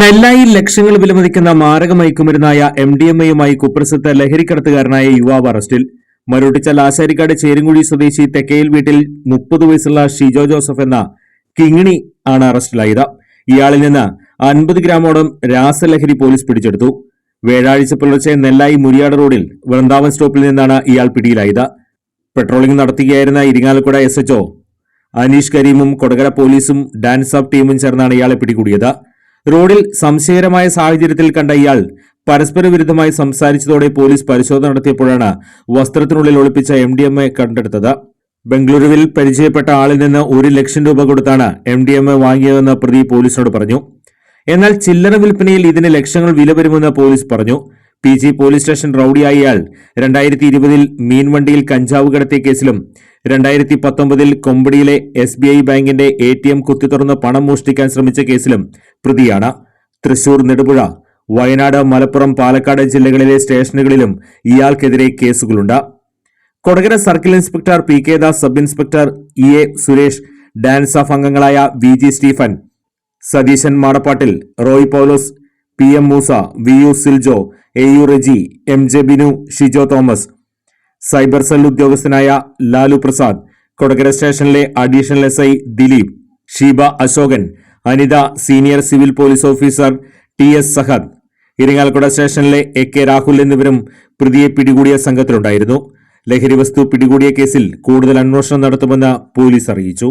നെല്ലായിൽ ലക്ഷങ്ങൾ വിലമതിക്കുന്ന മാരക മയക്കുമരുന്നായ എം ഡി എം എയുമായി കുപ്രസിദ്ധ ലഹരിക്കടത്തുകാരനായ യുവാവ് അറസ്റ്റിൽ. മരോട്ടിച്ച ലാശാരിക്കാട് ചേരുംകുഴി സ്വദേശി തെക്കയിൽ വീട്ടിൽ മുപ്പത് വയസ്സുള്ള ഷിജോ ജോസഫ് എന്ന കിങ്ങിണി ആണ് അറസ്റ്റിലായത്. ഇയാളിൽ നിന്ന് അൻപത് ഗ്രാമോളം രാസലഹരി പോലീസ് പിടിച്ചെടുത്തു. വ്യാഴാഴ്ച പുലർച്ചെ നെല്ലായി മുരിയാട് റോഡിൽ വൃന്ദാവൻ സ്റ്റോപ്പിൽ നിന്നാണ് ഇയാൾ പിടിയിലായത്. പെട്രോളിംഗ് നടത്തുകയായിരുന്ന ഇരിങ്ങാലക്കുട എസ് എച്ച്ഒ അനീഷ് കരീമും കൊടകര പോലീസും ഡാൻസ് ഓഫ് ടീമും ചേർന്നാണ് ഇയാളെ പിടികൂടിയത്. റോഡിൽ സംശയകരമായ സാഹചര്യത്തിൽ കണ്ട ഇയാൾ പരസ്പര വിരുദ്ധമായി സംസാരിച്ചതോടെ പോലീസ് പരിശോധന നടത്തിയപ്പോഴാണ് വസ്ത്രത്തിനുള്ളിൽ ഒളിപ്പിച്ച എം ഡി എം എ കണ്ടെടുത്തത്. ബംഗളൂരുവിൽ പരിചയപ്പെട്ട ആളിൽ നിന്ന് ഒരു ലക്ഷം രൂപ കൊടുത്താണ് എം ഡി എം എ വാങ്ങിയതെന്ന് പ്രതി പോലീസിനോട് പറഞ്ഞു. എന്നാൽ ചില്ലറ വിൽപ്പനയിൽ ഇതിന് ലക്ഷങ്ങൾ വില വരുമെന്ന് പോലീസ് പറഞ്ഞു. പി ജി പോലീസ് സ്റ്റേഷൻ റൌഡിയായ ഇയാൾ രണ്ടായിരത്തി ഇരുപതിൽ മീൻവണ്ടിയിൽ കഞ്ചാവ് കടത്തിയ കേസിലും രണ്ടായിരത്തി പത്തൊമ്പതിൽ കൊമ്പടിയിലെ എസ് ബി ഐ ബാങ്കിന്റെ എ ടി എം കുത്തിത്തുറന്ന് പണം മോഷ്ടിക്കാൻ ശ്രമിച്ച കേസിലും പ്രതിയാണ്. തൃശൂർ നെടുപുഴ വയനാട് മലപ്പുറം പാലക്കാട് ജില്ലകളിലെ സ്റ്റേഷനുകളിലും ഇയാൾക്കെതിരെ കേസുകളുണ്ട്. Kodakara circle inspector P K Das sub inspector E A Suresh DANSAF അംഗങ്ങളായ V G Stephen Satheesan Madappattil Roy Paulose P M Moosa V U Siljo A U Reji M J Binu Shijo Thomas. Cyber cell ഉദ്യോഗസ്ഥനായ ലാലു പ്രസാദ് കൊടകര സ്റ്റേഷനിലെ additional S I Dileep Sheeba Ashokan Anitha senior civil police officer T S Sahad. Irinjalakuda സ്റ്റേഷനിലെ A K Rahul എന്നിവരും പ്രതിയെ പിടികൂടിയ സംഘത്തിലുണ്ടായിരുന്നു. ലഹരി വസ്തു പിടികൂടിയ കേസിൽ കൂടുതൽ അന്വേഷണം നടത്തുമെന്ന് പോലീസ് അറിയിച്ചു.